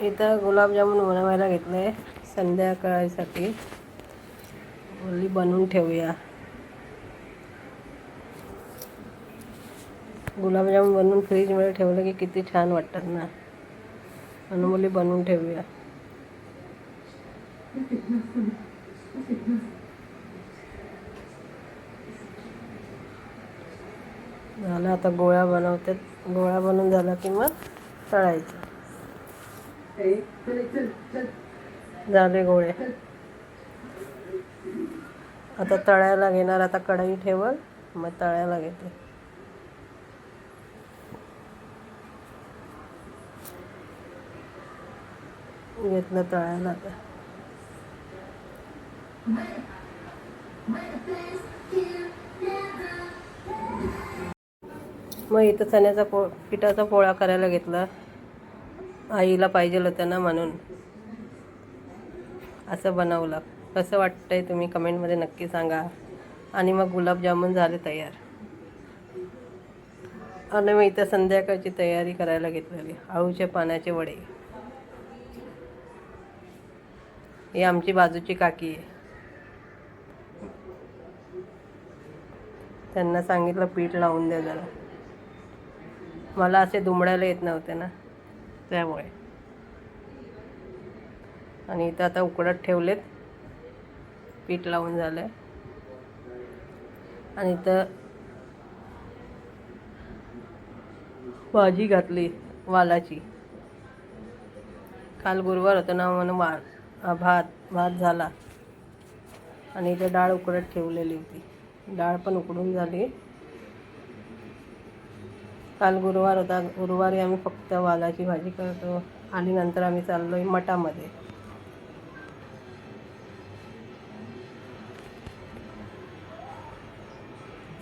इथं गुलाबजामुन बनवायला घेतलं आहे संध्याकाळसाठी. ओली बनवून ठेवूया. गुलाबजामुन बनवून फ्रीजमध्ये ठेवलं की किती छान वाटतात ना. म्हणून मुली बनवून ठेवूया. झालं आता गोळ्या बनवतात गोळ्या बनवून झाला की मग तळायचं. झाले गोळे. आता तळायला घेणार आता कढई ठेवल मग तळायला घेते. घेतलं तळायला आता. मग इथं चण्याचा पो पिठाचा पोळा करायला घेतला. आईला पाहिजे होतं ना म्हणून. असं बनवलं. कसं वाटतंय तुम्ही कमेंटमध्ये नक्की सांगा. आणि मग गुलाबजामुन झाले तयार. आणि मग इथं संध्याकाळची तयारी करायला घेतलेली. आळूच्या पाण्याचे वडे. ही आमची बाजूची काकी आहे. त्यांना सांगितलं पीठ लावून द्या जरा. मला असे दुमडायला येत नव्हते ना. त्यामुळे. आणि इथं आता उकडत ठेवलेत. पीठ लावून झालं आहे आणि इथं भाजी घातली वालाची. काल गुरुवार होता ना म्हणून वा भात भात झाला. आणि इथे डाळ उकडत ठेवलेली होती. डाळ पण उकडून झाली. काल गुरुवार होता. गुरुवारी आम्ही फक्त वालाची भाजी करतो आणि नंतर आम्ही चाललो आहे मठामध्ये.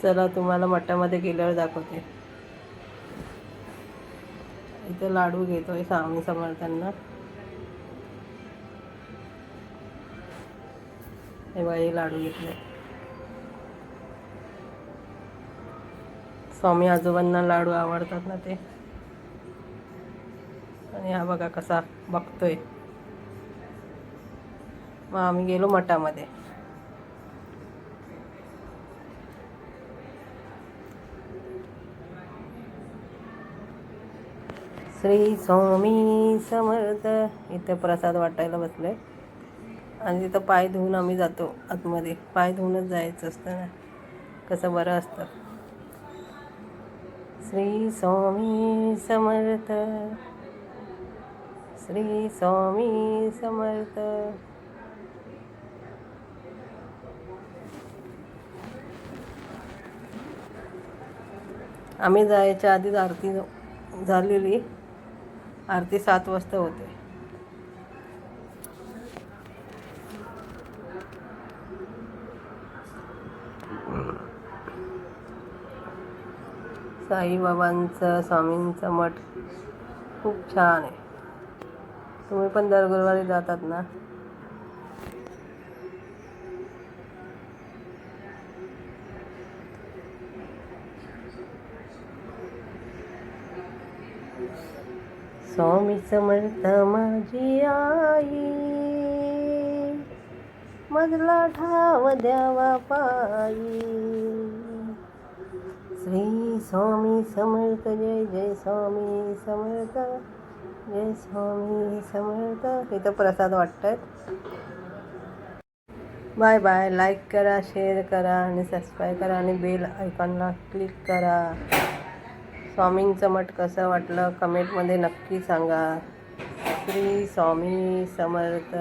चला तुम्हाला मठामध्ये गेल्यावर दाखवते. इथे लाडू घेतोय स्वामी समर्थांना. हे बाई लाडू घेतले. स्वामी आजोबांना लाडू आवडतात ना ते. आणि हा बघा कसा बघतोय. मग आम्ही गेलो मठामध्ये. श्री स्वामी समर्थ. इथे प्रसाद वाटायला बसले आणि तिथं पाय धुवून आम्ही जातो आतमध्ये. पाय धुवूनच जायचं असतं ना. कसं बरं असतं. श्री स्वामी समर्थ. श्री स्वामी समर्थ. आम्ही जायच्या आधीच आरती झालेली. आरती सात वाजता होते. साईबाबांचं स्वामींचं मठ खूप छान आहे. तुम्ही पण दर गुरुवारी जातात ना? स्वामी समर्थ माझी आई मजला ठाव द्यावा पायी. श्री स्वामी समर्थ जय जय स्वामी समर्थ जय स्वामी समर्थ. इथं प्रसाद वाटतात बाय बाय. लाईक करा शेअर करा आणि सबस्क्राईब करा आणि बेल आयकॉनला क्लिक करा. स्वामींचं मठ कसं वाटलं? कमेंटमध्ये नक्की सांगा. श्री स्वामी समर्थ.